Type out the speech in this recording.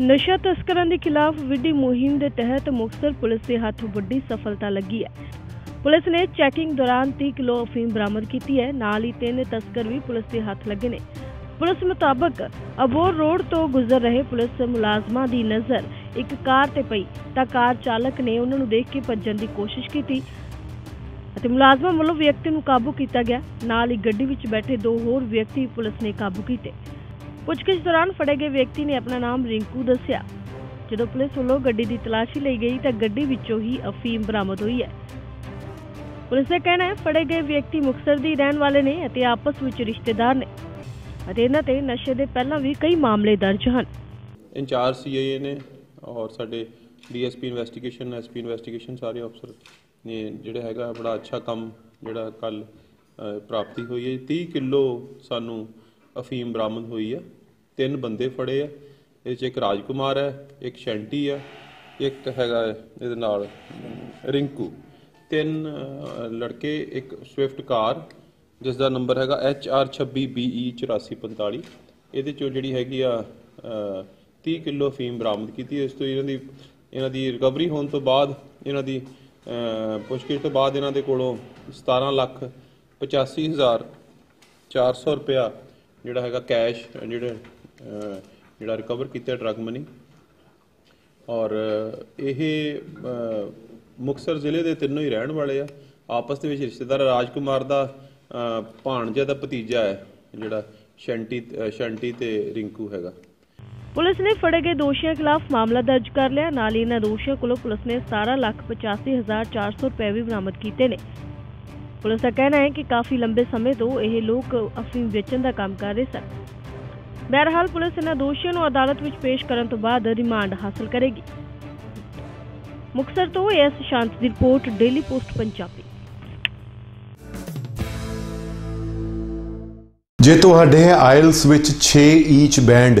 ਨਸ਼ਾ ਤਸਕਰਾਂ ਦੇ ਖਿਲਾਫ ਵਿੱਢੀ ਮੁਹਿੰਮ ਦੇ ਤਹਿਤ ਮੁਕਤਸਰ ਪੁਲਿਸ ਦੇ ਹੱਥ ਵੱਡੀ ਸਫਲਤਾ ਲੱਗੀ ਹੈ। ਪੁਲਿਸ ਨੇ ਚੈਕਿੰਗ ਦੌਰਾਨ 30 ਕਿਲੋ ਅਫੀਮ ਬਰਾਮਦ ਕੀਤੀ ਹੈ। ਨਾਲ ਹੀ ਤਿੰਨ ਤਸਕਰ ਵੀ ਪੁਲਿਸ ਦੇ ਹੱਥ ਲੱਗੇ ਨੇ। ਪੁਲਿਸ ਮੁਤਾਬਕ ਅਬੋਰ ਰੋਡ ਤੋਂ ਗੁਜ਼ਰ ਰਹੇ ਪੁਲਿਸ ਮੁਲਾਜ਼ਮਾਂ ਦੀ ਨਜ਼ਰ ਇੱਕ ਕਾਰ ਤੇ ਪਈ, ਤਾਂ ਕਾਰ ਚਾਲਕ ਨੇ ਉਹਨਾਂ ਨੂੰ ਦੇਖ ਕੇ ਭੱਜਣ ਦੀ ਕੋਸ਼ਿਸ਼ ਕੀਤੀ ਅਤੇ ਮੁਲਾਜ਼ਮਾਂ ਵੱਲੋਂ ਵਿਅਕਤੀ ਨੂੰ ਕਾਬੂ ਕੀਤਾ ਗਿਆ। ਨਾਲ ਹੀ ਗੱਡੀ ਵਿੱਚ ਬੈਠੇ ਦੋ ਹੋਰ ਵਿਅਕਤੀ ਪੁਲਿਸ ਨੇ ਕਾਬੂ ਕੀਤੇ। ਪੁੱਛਗਿੱਛ ਦੌਰਾਨ ਫੜੇ ਗਏ ਵਿਅਕਤੀ ਨੇ ਆਪਣਾ ਨਾਮ ਰਿੰਕੂ ਦੱਸਿਆ। ਜਦੋਂ ਪੁਲਿਸ ਵੱਲੋਂ ਗੱਡੀ ਦੀ ਤਲਾਸ਼ੀ ਲਈ ਗਈ ਤਾਂ ਗੱਡੀ ਵਿੱਚੋਂ ਹੀ ਅਫੀਮ ਬਰਾਮਦ ਹੋਈ ਹੈ। ਪੁਲਿਸ ਦਾ ਕਹਿਣਾ ਹੈ, ਫੜੇ ਗਏ ਵਿਅਕਤੀ ਮੁਕਤਸਰ ਦੀ ਰਹਿਣ ਵਾਲੇ ਨੇ ਅਤੇ ਆਪਸ ਵਿੱਚ ਰਿਸ਼ਤੇਦਾਰ ਨੇ ਅਤੇ ਇਹਨਾਂ ਤੇ ਨਸ਼ੇ ਦੇ ਪਹਿਲਾਂ ਵੀ ਕਈ ਮਾਮਲੇ ਦਰਜ ਹਨ। ਇੰਚਾਰਜ ਸੀਆਈਏ ਨੇ ਔਰ ਸਾਡੇ ਡੀਐਸਪੀ ਇਨਵੈਸਟੀਗੇਸ਼ਨ ਐਸਪੀ ਇਨਵੈਸਟੀਗੇਸ਼ਨ ਸਾਰੇ ਅਫਸਰ ਨੇ ਜਿਹੜਾ ਹੈਗਾ ਬੜਾ ਅੱਛਾ ਕੰਮ ਜਿਹੜਾ ਕੱਲ ਪ੍ਰਾਪਤੀ ਹੋਈ ਹੈ। 30 ਕਿਲੋ ਸਾਨੂੰ ਅਫੀਮ ਬਰਾਮਦ ਹੋਈ ਹੈ। ਤਿੰਨ ਬੰਦੇ ਫੜੇ ਆ। ਇਹ ਚ ਇੱਕ ਰਾਜਕੁਮਾਰ ਹੈ ਇੱਕ ਸ਼ੈਂਟੀ ਹੈ ਇੱਕ ਹੈਗਾ ਇਹਦੇ ਨਾਲ ਰਿੰਕੂ। ਤਿੰਨ ਲੜਕੇ ਇੱਕ ਸਵਿਫਟ ਕਾਰ ਜਿਸ ਦਾ ਨੰਬਰ ਹੈਗਾ HR26BE 8445 ਇਹਦੇ ਚੋਂ ਜਿਹੜੀ ਹੈਗੀ ਆ ਅ, 30 ਕਿਲੋ ਅਫੀਮ ਬਰਾਮਦ ਕੀਤੀ ਇਸ ਤੋਂ ਇਹਨਾਂ ਦੀ ਇਹਨਾਂ ਦੀ ਰਿਕਵਰੀ ਹੋਣ ਤੋਂ ਬਾਅਦ ਇਹਨਾਂ ਦੀ ਪੁੱਛਗਿੱਛ ਤੋਂ ਬਾਅਦ ਇਹਨਾਂ ਦੇ ਕੋਲੋਂ 17 ਲੱਖ 85 ਹਜ਼ਾਰ 400 ਰੁਪਇਆ ਜਿਹੜਾ ਹੈਗਾ ਕੈਸ਼ ਜਿਹੜੇ ਜਿਹੜਾ ਰਿਕਵਰ ਕੀਤਾ ਡਰਗ ਮਨੀ ਔਰ ਇਹ ਅ, ਜ਼ਿਲ੍ਹੇ ਦੇ ਤਿੰਨੋਂ ਹੀ ਰਹਿਣ ਵਾਲੇ ਆ। ਆਪਸ ਦੇ ਵਿੱਚ ਰਿਸ਼ਤੇਦਾਰ ਰਾਜਕੁਮਾਰ ਦਾ ਭਾਣਜਾ ਦਾ ਭਤੀਜਾ ਹੈ ਜਿਹੜਾ ਸ਼ੰਟੀ ਸ਼ੰਟੀ ਤੇ ਰਿੰਕੂ ਹੈਗਾ। ਪੁਲਿਸ ਨੇ ਫੜੇ ਗਏ ਦੋਸ਼ੀਆਂ ਖਿਲਾਫ ਮਾਮਲਾ ਦਰਜ ਕਰ ਲਿਆ। ਨਾਲ ਹੀ ਇਹਨਾਂ ਦੋਸ਼ੀਆਂ ਕੋਲੋਂ ਪੁਲਿਸ ਨੇ 17 ਲੱਖ 85 ਹਜ਼ਾਰ 400 ਰੁਪਏ ਵੀ ਬਰਾਮਦ ਕੀਤੇ ਨੇ। ਪੁਲਿਸ ਦਾ ਕਹਿਣਾ ਹੈ ਕਿ ਕਾਫੀ ਲੰਬੇ ਸਮੇਂ ਤੋਂ ਇਹ ਲੋਕ ਅਫੀਮ ਵੇਚਣ ਦਾ ਕੰਮ ਕਰ ਰਹੇ ਸਨ। ਬਹਰਹਾਲ ਪੁਲਿਸ ਇਹਨਾਂ ਦੋਸ਼ੀਆਂ ਨੂੰ ਅਦਾਲਤ ਵਿੱਚ ਪੇਸ਼ ਕਰਨ ਤੋਂ ਬਾਅਦ ਰਿਮਾਂਡ ਹਾਸਲ ਕਰੇਗੀ। ਮੁਕਤਸਰ ਤੋਂ ਐਸ ਸ਼ਾਂਤ ਦੀ ਰਿਪੋਰਟ, ਡੇਲੀ ਪੋਸਟ, ਪੰਜਾਬੀ। ਜੇ ਤੁਹਾਡੇ ਆਇਲਸ ਵਿੱਚ 6 ਈਚ ਬੈਂਡ